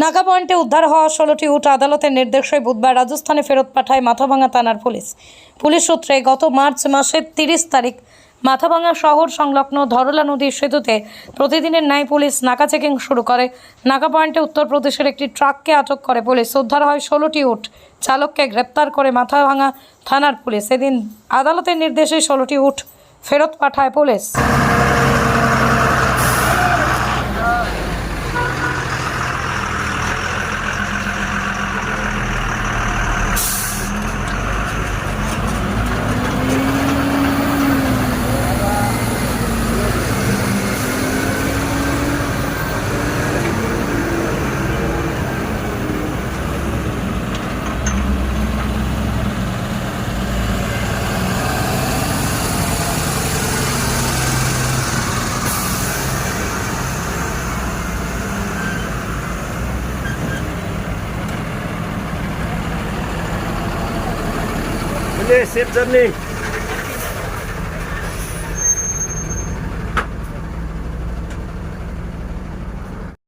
নাগা পয়েন্টে উদ্ধার হওয়া ষোলোটি উট আদালতের নির্দেশে বুধবার রাজস্থানে ফেরত পাঠায় মাথাভাঙা থানার পুলিশ। পুলিশ সূত্রে গত মার্চ মাসের তিরিশ তারিখ মাথাভাঙা শহর সংলগ্ন ধরলা নদীর সেতুতে প্রতিদিনের ন্যায় পুলিশ নাকা চেকিং শুরু করে। নাকা পয়েন্টে উত্তরপ্রদেশের একটি ট্রাককে আটক করে পুলিশ। উদ্ধার হয় ষোলোটি উট। চালককে গ্রেপ্তার করে মাথাভাঙা থানার পুলিশ। এদিন আদালতের নির্দেশে ষোলোটি উট ফেরত পাঠায় police. Yes, c'est le dernier.